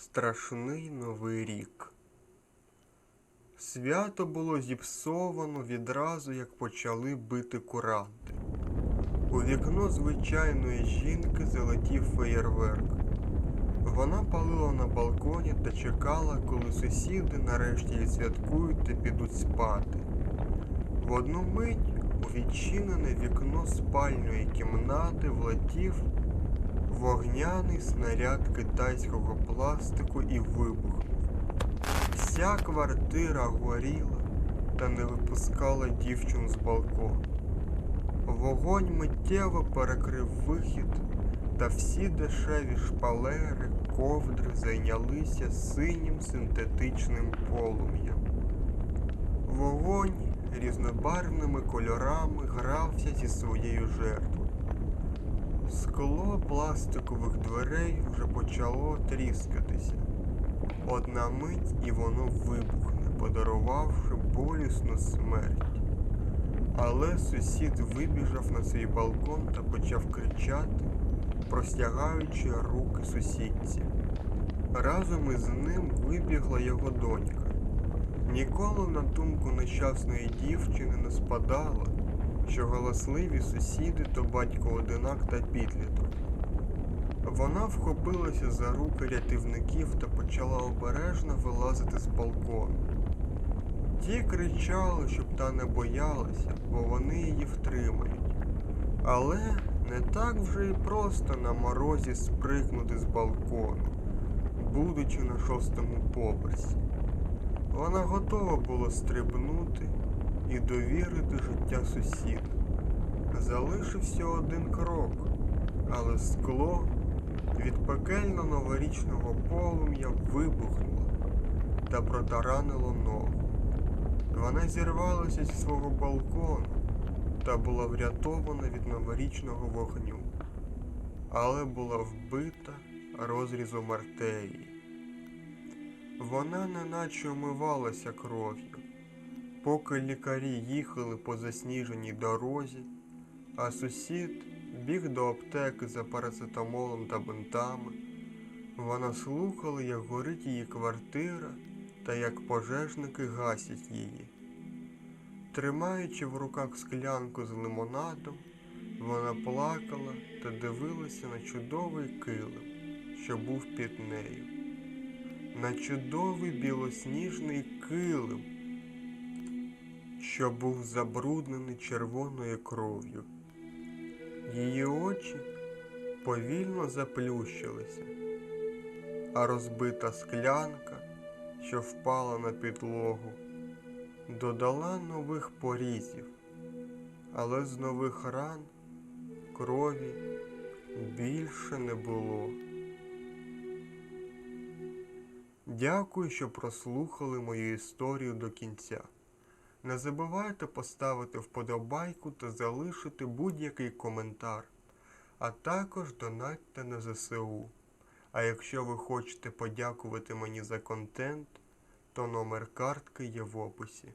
Страшний Новий рік. Свято було зіпсовано відразу, як почали бити куранти. У вікно звичайної жінки залетів феєрверк. Вона палила на балконі та чекала, коли сусіди нарешті відсвяткують та підуть спати. В одну мить у відчинене вікно спальної кімнати влетів вогняний снаряд китайського пластику і вибухнув. Вся квартира горіла та не випускала дівчину з балкону. Вогонь миттєво перекрив вихід, та всі дешеві шпалери, ковдри зайнялися синім синтетичним полум'ям. Вогонь різнобарвними кольорами грався зі своєю жертвою. Скло пластикових дверей вже почало тріскатися. Одна мить і воно вибухне, подарувавши болісну смерть. Але сусід вибіжав на свій балкон та почав кричати, простягаючи руки сусідці. Разом із ним вибігла його донька. Ніколи на думку нещасної дівчини не спадало, що галасливі сусіди то батько одинак та підліток. Вона вхопилася за руки рятівників та почала обережно вилазити з балкону. Ті кричали, щоб та не боялася, бо вони її втримають. Але не так вже і просто на морозі спригнути з балкону, будучи на шостому поверсі. Вона готова була стрибнути і довірити життя сусіду. Залишився один крок, але скло від пекельно новорічного полум'я вибухнуло та протаранило ногу. Вона зірвалася зі свого балкону та була врятована від новорічного вогню, але була вбита розрізом артерії. Вона неначе омивалася кров'ю, поки лікарі їхали по засніженій дорозі, а сусід біг до аптеки за парацетамолом та бинтами. Вона слухала, як горить її квартира та як пожежники гасять її. Тримаючи в руках склянку з лимонадом, вона плакала та дивилася на чудовий килим, що був під нею. На чудовий білосніжний килим, що був забруднений червоною кров'ю. Її очі повільно заплющилися, а розбита склянка, що впала на підлогу, додала нових порізів, але з нових ран крові більше не було. Дякую, що прослухали мою історію до кінця. Не забувайте поставити вподобайку та залишити будь-який коментар, а також донатьте на ЗСУ. А якщо ви хочете подякувати мені за контент, то номер картки є в описі.